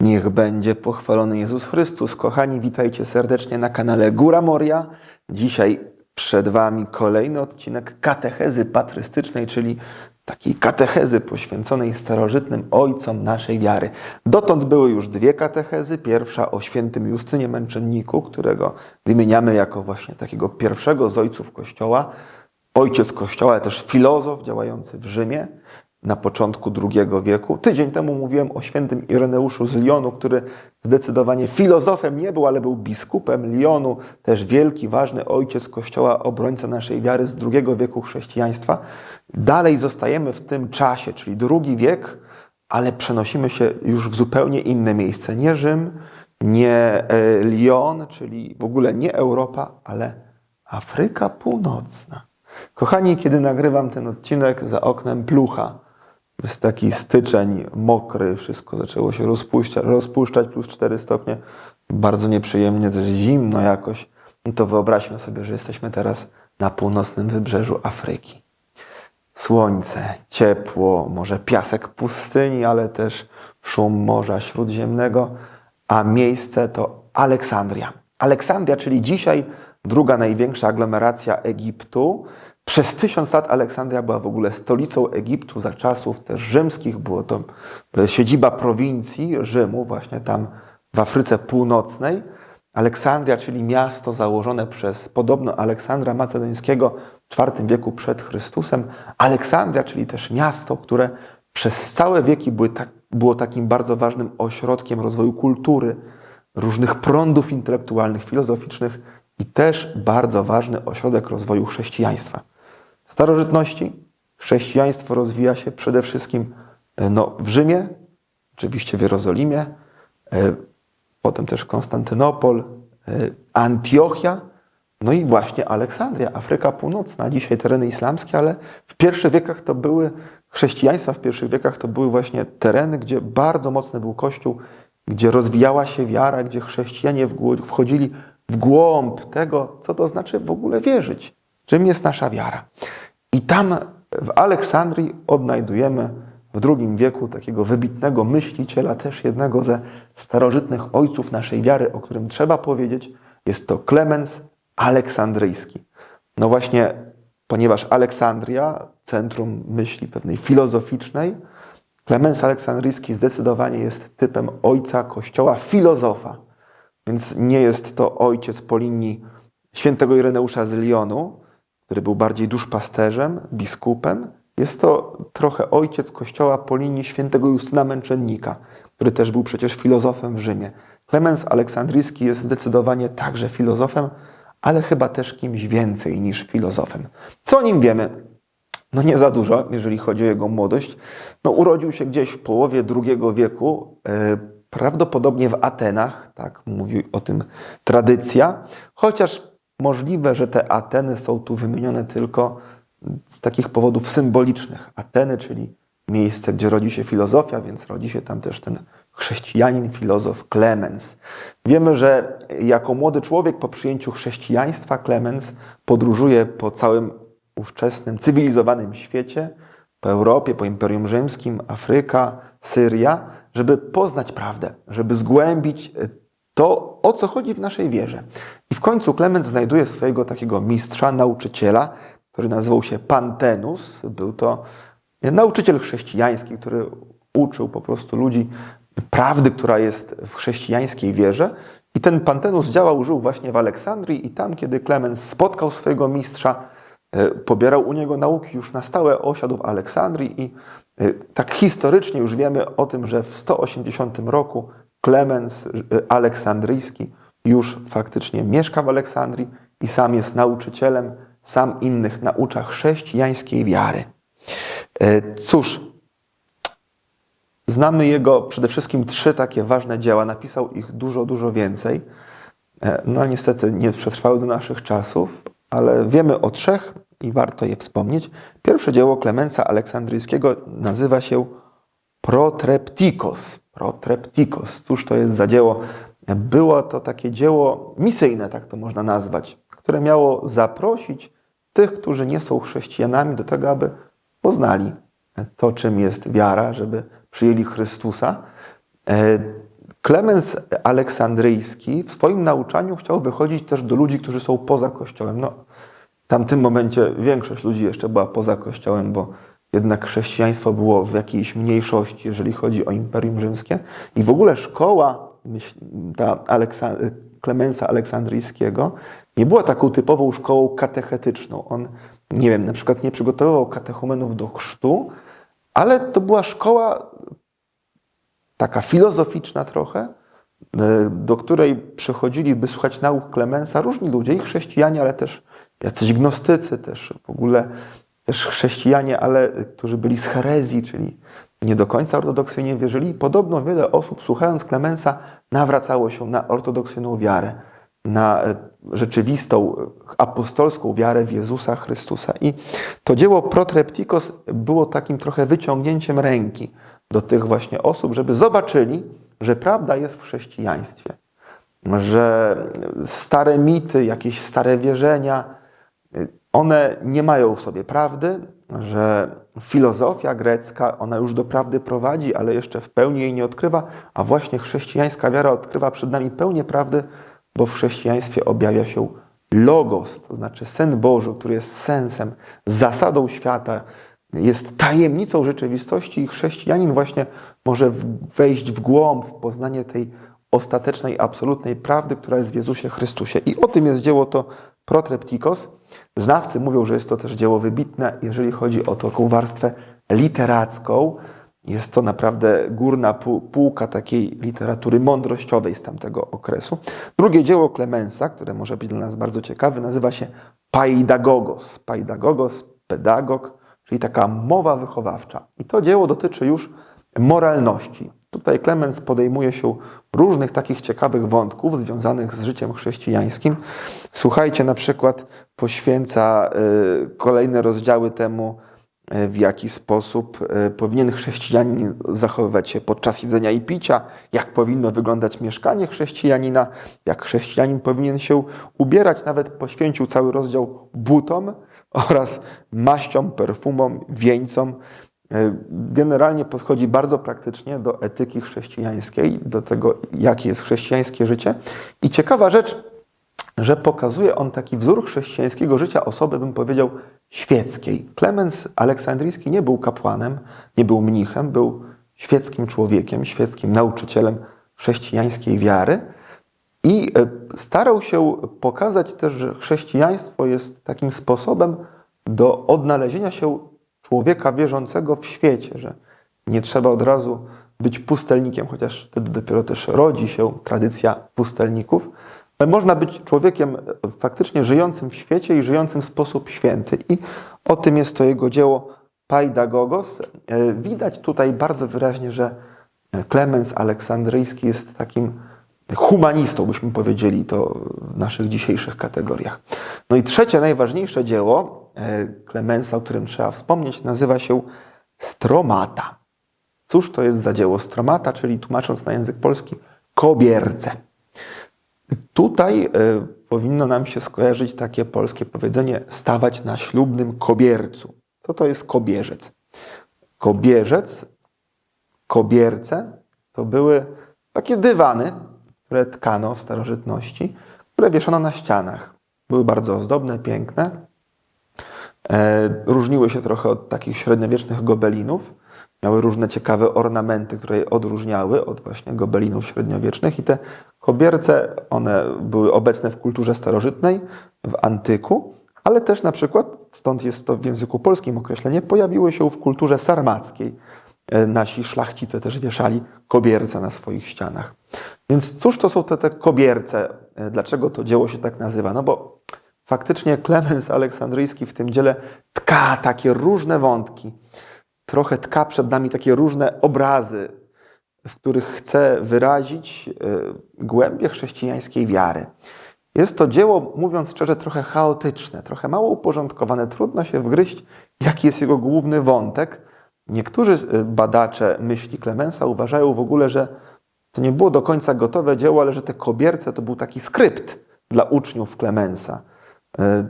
Niech będzie pochwalony Jezus Chrystus. Kochani, witajcie serdecznie na kanale Góra Moria. Dzisiaj przed Wami kolejny odcinek katechezy patrystycznej, czyli takiej katechezy poświęconej starożytnym ojcom naszej wiary. Dotąd były już dwie katechezy. Pierwsza o świętym Justynie Męczenniku, którego wymieniamy jako właśnie takiego pierwszego z ojców Kościoła. Ojciec Kościoła, ale też filozof działający w Rzymie na początku II wieku. Tydzień temu mówiłem o świętym Ireneuszu z Lyonu, który zdecydowanie filozofem nie był, ale był biskupem Lyonu, też wielki, ważny ojciec Kościoła, obrońca naszej wiary z II wieku chrześcijaństwa. Dalej zostajemy w tym czasie, czyli II wiek, ale przenosimy się już w zupełnie inne miejsce. Nie Rzym, nie e, Lyon, czyli w ogóle nie Europa, ale Afryka Północna. Kochani, kiedy nagrywam ten odcinek, za oknem plucha. Jest taki styczeń mokry, wszystko zaczęło się rozpuszczać, rozpuszczać plus 4 stopnie. Bardzo nieprzyjemnie, też zimno jakoś. No to wyobraźmy sobie, że jesteśmy teraz na północnym wybrzeżu Afryki. Słońce, ciepło, może piasek pustyni, ale też szum Morza Śródziemnego, a miejsce to Aleksandria. Aleksandria, czyli dzisiaj druga największa aglomeracja Egiptu. Przez tysiąc lat Aleksandria była w ogóle stolicą Egiptu za czasów też rzymskich. Było to siedziba prowincji Rzymu, właśnie tam w Afryce Północnej. Aleksandria, czyli miasto założone przez podobno Aleksandra Macedońskiego w IV wieku przed Chrystusem. Aleksandria, czyli też miasto, które przez całe wieki były tak, było takim bardzo ważnym ośrodkiem rozwoju kultury, różnych prądów intelektualnych, filozoficznych i też bardzo ważny ośrodek rozwoju chrześcijaństwa. Starożytności. Chrześcijaństwo rozwija się przede wszystkim no, w Rzymie, oczywiście w Jerozolimie, e, potem też Konstantynopol, e, Antiochia, no i właśnie Aleksandria, Afryka Północna, dzisiaj tereny islamskie, ale w pierwszych wiekach to były, chrześcijaństwa w pierwszych wiekach to były właśnie tereny, gdzie bardzo mocny był Kościół, gdzie rozwijała się wiara, gdzie chrześcijanie wchodzili w głąb tego, co to znaczy w ogóle wierzyć, czym jest nasza wiara. I tam w Aleksandrii odnajdujemy w II wieku takiego wybitnego myśliciela, też jednego ze starożytnych ojców naszej wiary, o którym trzeba powiedzieć, jest to Klemens Aleksandryjski. No właśnie, ponieważ Aleksandria, centrum myśli pewnej filozoficznej, Klemens Aleksandryjski zdecydowanie jest typem ojca kościoła, filozofa. Więc nie jest to ojciec po linii świętego Ireneusza z Lyonu, który był bardziej duszpasterzem, biskupem. Jest to trochę ojciec kościoła po linii świętego Justyna Męczennika, który też był przecież filozofem w Rzymie. Klemens Aleksandryjski jest zdecydowanie także filozofem, ale chyba też kimś więcej niż filozofem. Co o nim wiemy? No nie za dużo, jeżeli chodzi o jego młodość. No urodził się gdzieś w połowie II wieku, yy, prawdopodobnie w Atenach, tak mówi o tym tradycja, chociaż możliwe, że te Ateny są tu wymienione tylko z takich powodów symbolicznych. Ateny, czyli miejsce, gdzie rodzi się filozofia, więc rodzi się tam też ten chrześcijanin, filozof Klemens. Wiemy, że jako młody człowiek po przyjęciu chrześcijaństwa Klemens podróżuje po całym ówczesnym cywilizowanym świecie, po Europie, po Imperium Rzymskim, Afryka, Syria, żeby poznać prawdę, żeby zgłębić to, o co chodzi w naszej wierze. I w końcu Klement znajduje swojego takiego mistrza, nauczyciela, który nazywał się Pantenus. Był to nauczyciel chrześcijański, który uczył po prostu ludzi prawdy, która jest w chrześcijańskiej wierze. I ten Pantenus działał, żył właśnie w Aleksandrii i tam, kiedy Klemens spotkał swojego mistrza, pobierał u niego nauki, już na stałe osiadł w Aleksandrii i tak historycznie już wiemy o tym, że w 180 roku Klemens Aleksandryjski już faktycznie mieszka w Aleksandrii i sam jest nauczycielem, sam innych naucza chrześcijańskiej wiary. Cóż, znamy jego przede wszystkim trzy takie ważne dzieła, napisał ich dużo, dużo więcej. No niestety nie przetrwały do naszych czasów, ale wiemy o trzech i warto je wspomnieć. Pierwsze dzieło Klemensa Aleksandryjskiego nazywa się Protreptikos. Protreptikos. Cóż to jest za dzieło? Było to takie dzieło misyjne, tak to można nazwać, które miało zaprosić tych, którzy nie są chrześcijanami, do tego, aby poznali to, czym jest wiara, żeby przyjęli Chrystusa. Klemens Aleksandryjski w swoim nauczaniu chciał wychodzić też do ludzi, którzy są poza Kościołem. No, w tamtym momencie większość ludzi jeszcze była poza Kościołem, bo jednak chrześcijaństwo było w jakiejś mniejszości, jeżeli chodzi o Imperium Rzymskie. I w ogóle szkoła ta Aleksa Klemensa Aleksandryjskiego nie była taką typową szkołą katechetyczną. On, nie wiem, na przykład nie przygotowywał katechumenów do chrztu, ale to była szkoła taka filozoficzna trochę, e, do której przychodzili, by słuchać nauk Klemensa różni ludzie, i chrześcijanie, ale też jacyś gnostycy, też w ogóle też chrześcijanie, ale którzy byli z herezji, czyli nie do końca ortodoksyjnie wierzyli. Podobno wiele osób, słuchając Klemensa, nawracało się na ortodoksyjną wiarę, na e, rzeczywistą apostolską wiarę w Jezusa Chrystusa. I to dzieło Protreptikos było takim trochę wyciągnięciem ręki do tych właśnie osób, żeby zobaczyli, że prawda jest w chrześcijaństwie, że stare mity, jakieś stare wierzenia, one nie mają w sobie prawdy, że filozofia grecka, ona już do prawdy prowadzi, ale jeszcze w pełni jej nie odkrywa, a właśnie chrześcijańska wiara odkrywa przed nami pełnię prawdy, bo w chrześcijaństwie objawia się logos, to znaczy Syn Boży, który jest sensem, zasadą świata, jest tajemnicą rzeczywistości i chrześcijanin właśnie może wejść w głąb, w poznanie tej ostatecznej, absolutnej prawdy, która jest w Jezusie Chrystusie. I o tym jest dzieło to Protreptikos. Znawcy mówią, że jest to też dzieło wybitne, jeżeli chodzi o taką warstwę literacką. Jest to naprawdę górna półka takiej literatury mądrościowej z tamtego okresu. Drugie dzieło Klemensa, które może być dla nas bardzo ciekawe, nazywa się Paidagogos. Paidagogos, pedagog, czyli taka mowa wychowawcza. I to dzieło dotyczy już moralności. Tutaj Klemens podejmuje się różnych takich ciekawych wątków związanych z życiem chrześcijańskim. Słuchajcie, na przykład poświęca y, kolejne rozdziały temu, y, w jaki sposób y, powinien chrześcijanin zachowywać się podczas jedzenia i picia, jak powinno wyglądać mieszkanie chrześcijanina, jak chrześcijanin powinien się ubierać. Nawet poświęcił cały rozdział butom oraz maściom, perfumom, wieńcom. E, generalnie podchodzi bardzo praktycznie do etyki chrześcijańskiej, do tego, jakie jest chrześcijańskie życie. I ciekawa rzecz, że pokazuje on taki wzór chrześcijańskiego życia osoby, bym powiedział, świeckiej. Klemens Aleksandryjski nie był kapłanem, nie był mnichem, był świeckim człowiekiem, świeckim nauczycielem chrześcijańskiej wiary. I e, starał się pokazać też, że chrześcijaństwo jest takim sposobem do odnalezienia się człowieka wierzącego w świecie, że nie trzeba od razu być pustelnikiem, chociaż wtedy dopiero też rodzi się tradycja pustelników, ale można być człowiekiem faktycznie żyjącym w świecie i żyjącym w sposób święty. I o tym jest to jego dzieło Paidagogos. E, widać tutaj bardzo wyraźnie, że Klemens Aleksandryjski jest takim humanistą, byśmy powiedzieli to w naszych dzisiejszych kategoriach. No i trzecie, najważniejsze dzieło Klemensa, o którym trzeba wspomnieć, nazywa się Stromata. Cóż to jest za dzieło Stromata, czyli tłumacząc na język polski, kobierce. Tutaj y, powinno nam się skojarzyć takie polskie powiedzenie stawać na ślubnym kobiercu. Co to jest kobierzec? Kobierzec, kobierce to były takie dywany, które tkano w starożytności, które wieszono na ścianach. Były bardzo ozdobne, piękne. E, różniły się trochę od takich średniowiecznych gobelinów. Miały różne ciekawe ornamenty, które je odróżniały od właśnie gobelinów średniowiecznych. I te kobierce, one były obecne w kulturze starożytnej, w antyku, ale też na przykład, stąd jest to w języku polskim określenie, pojawiły się w kulturze sarmackiej. E, nasi szlachcice też wieszali kobierce na swoich ścianach. Więc cóż to są te, te kobierce? E, dlaczego to dzieło się tak nazywa? No bo faktycznie Klemens Aleksandryjski w tym dziele tka takie różne wątki. Trochę tka przed nami takie różne obrazy, w których chce wyrazić e, głębie chrześcijańskiej wiary. Jest to dzieło, mówiąc szczerze, trochę chaotyczne, trochę mało uporządkowane. Trudno się wgryźć, jaki jest jego główny wątek. Niektórzy badacze myśli Klemensa uważają w ogóle, że to nie było do końca gotowe dzieło, ale że te kobierce to był taki skrypt dla uczniów Klemensa. E,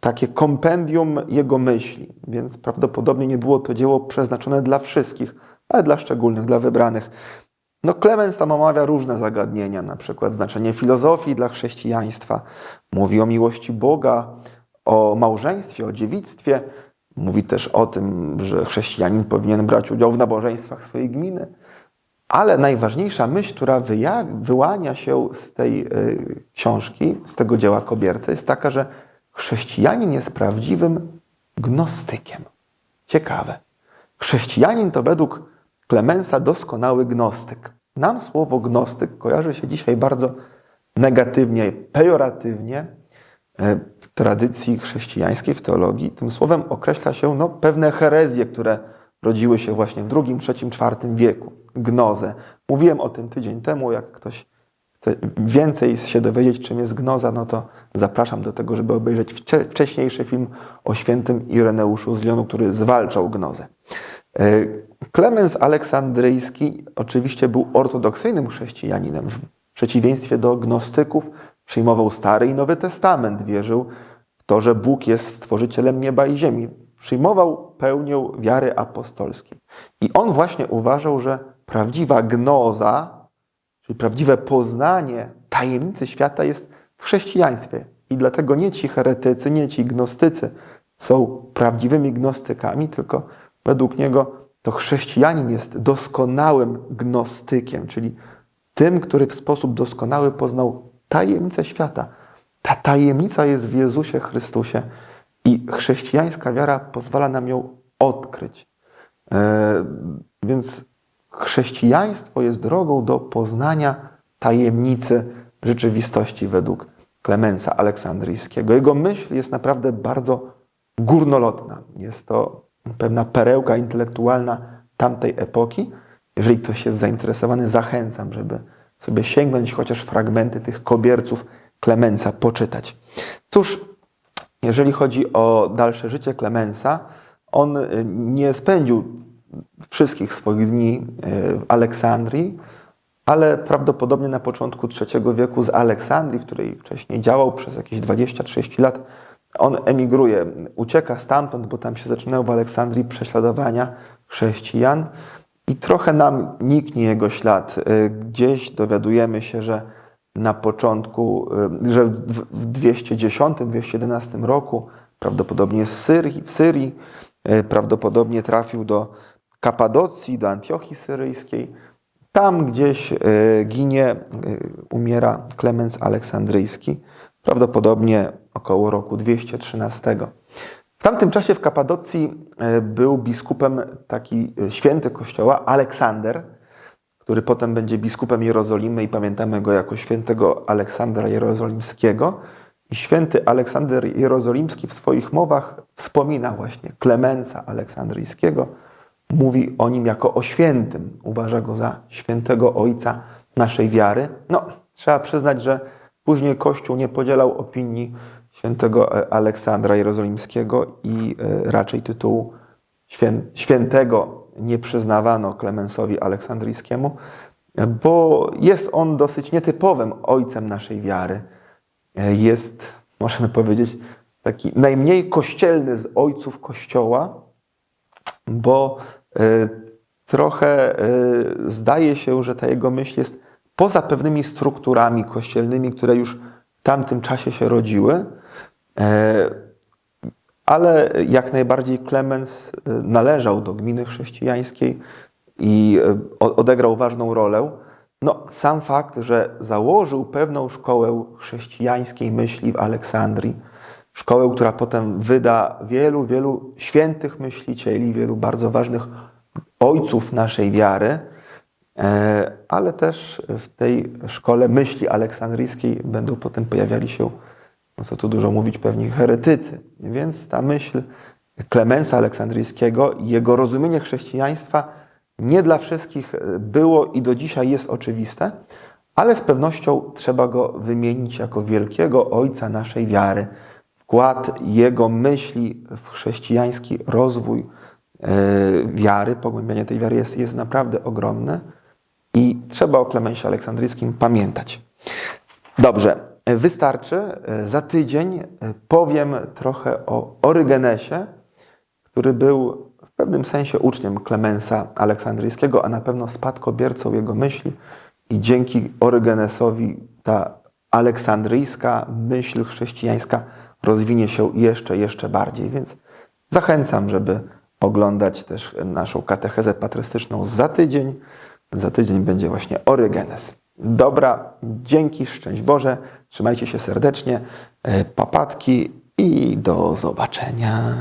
takie kompendium jego myśli, więc prawdopodobnie nie było to dzieło przeznaczone dla wszystkich, ale dla szczególnych, dla wybranych. No, Klemens tam omawia różne zagadnienia, na przykład znaczenie filozofii dla chrześcijaństwa. Mówi o miłości Boga, o małżeństwie, o dziewictwie. Mówi też o tym, że chrześcijanin powinien brać udział w nabożeństwach swojej gminy. Ale najważniejsza myśl, która wyłania się z tej y, książki, z tego dzieła kobierce, jest taka, że chrześcijanin jest prawdziwym gnostykiem. Ciekawe. Chrześcijanin to według Klemensa doskonały gnostyk. Nam słowo gnostyk kojarzy się dzisiaj bardzo negatywnie, pejoratywnie e, w tradycji chrześcijańskiej, w teologii. Tym słowem określa się no, pewne herezje, które rodziły się właśnie w II, III, IV wieku. Gnozę. Mówiłem o tym tydzień temu, jak ktoś chce więcej się dowiedzieć, czym jest gnoza, no to zapraszam do tego, żeby obejrzeć wcześniejszy film o świętym Ireneuszu z Lyonu, który zwalczał gnozę. E, Klemens Aleksandryjski oczywiście był ortodoksyjnym chrześcijaninem. W przeciwieństwie do gnostyków przyjmował Stary i Nowy Testament, wierzył w to, że Bóg jest stworzycielem nieba i ziemi. Przyjmował pełnię wiary apostolskiej. I on właśnie uważał, że prawdziwa gnoza, czyli prawdziwe poznanie tajemnicy świata jest w chrześcijaństwie. I dlatego nie ci heretycy, nie ci gnostycy są prawdziwymi gnostykami, tylko według niego to chrześcijanin jest doskonałym gnostykiem, czyli tym, który w sposób doskonały poznał tajemnicę świata. Ta tajemnica jest w Jezusie Chrystusie i chrześcijańska wiara pozwala nam ją odkryć. E, więc chrześcijaństwo jest drogą do poznania tajemnicy rzeczywistości według Klemensa Aleksandryjskiego. Jego myśl jest naprawdę bardzo górnolotna. Jest to pewna perełka intelektualna tamtej epoki. Jeżeli ktoś jest zainteresowany, zachęcam, żeby sobie sięgnąć chociaż fragmenty tych kobierców Klemensa poczytać. Cóż, jeżeli chodzi o dalsze życie Klemensa, on y, nie spędził wszystkich swoich dni y, w Aleksandrii, ale prawdopodobnie na początku III wieku z Aleksandrii, w której wcześniej działał przez jakieś 20-30 lat, on emigruje, ucieka stamtąd, bo tam się zaczynają w Aleksandrii prześladowania chrześcijan i trochę nam niknie jego ślad. Y, gdzieś dowiadujemy się, że na początku, y, że w 210-211 roku prawdopodobnie w Syrii, w Syrii, y, prawdopodobnie trafił do Kapadocji, do Antiochii Syryjskiej. Tam gdzieś ginie, umiera Klemens Aleksandryjski, prawdopodobnie około roku 213. W tamtym czasie w Kapadocji był biskupem taki święty kościoła Aleksander, który potem będzie biskupem Jerozolimy i pamiętamy go jako świętego Aleksandra Jerozolimskiego. I święty Aleksander Jerozolimski w swoich mowach wspomina właśnie Klemensa Aleksandryjskiego. Mówi o nim jako o świętym. Uważa go za świętego ojca naszej wiary. No, trzeba przyznać, że później Kościół nie podzielał opinii świętego e, Aleksandra Jerozolimskiego i e, raczej tytułu świętego nie przyznawano Klemensowi Aleksandryjskiemu, bo jest on dosyć nietypowym ojcem naszej wiary. E, jest, możemy powiedzieć, taki najmniej kościelny z ojców Kościoła, bo trochę zdaje się, że ta jego myśl jest poza pewnymi strukturami kościelnymi, które już w tamtym czasie się rodziły E, ale jak najbardziej Klemens e, należał do gminy chrześcijańskiej i e, odegrał ważną rolę. No, sam fakt, że założył pewną szkołę chrześcijańskiej myśli w Aleksandrii, szkołę, która potem wyda wielu, wielu świętych myślicieli, wielu bardzo ważnych ojców naszej wiary, ale też w tej szkole myśli aleksandryjskiej będą potem pojawiali się no co tu dużo mówić, pewnie heretycy. Więc ta myśl Klemensa Aleksandryjskiego i jego rozumienie chrześcijaństwa nie dla wszystkich było i do dzisiaj jest oczywiste, ale z pewnością trzeba go wymienić jako wielkiego ojca naszej wiary. Wkład jego myśli w chrześcijański rozwój yy, wiary, pogłębianie tej wiary jest, jest naprawdę ogromne i trzeba o Klemensie Aleksandryjskim pamiętać. Dobrze, Wystarczy. Za tydzień powiem trochę o Orygenesie, który był w pewnym sensie uczniem Klemensa Aleksandryjskiego, a na pewno spadkobiercą jego myśli. I dzięki Orygenesowi ta aleksandryjska myśl chrześcijańska rozwinie się jeszcze, jeszcze bardziej. Więc zachęcam, żeby oglądać też naszą katechezę patrystyczną za tydzień. Za tydzień będzie właśnie Orygenes. Dobra, dzięki, szczęść Boże, trzymajcie się serdecznie, e, papatki i do zobaczenia.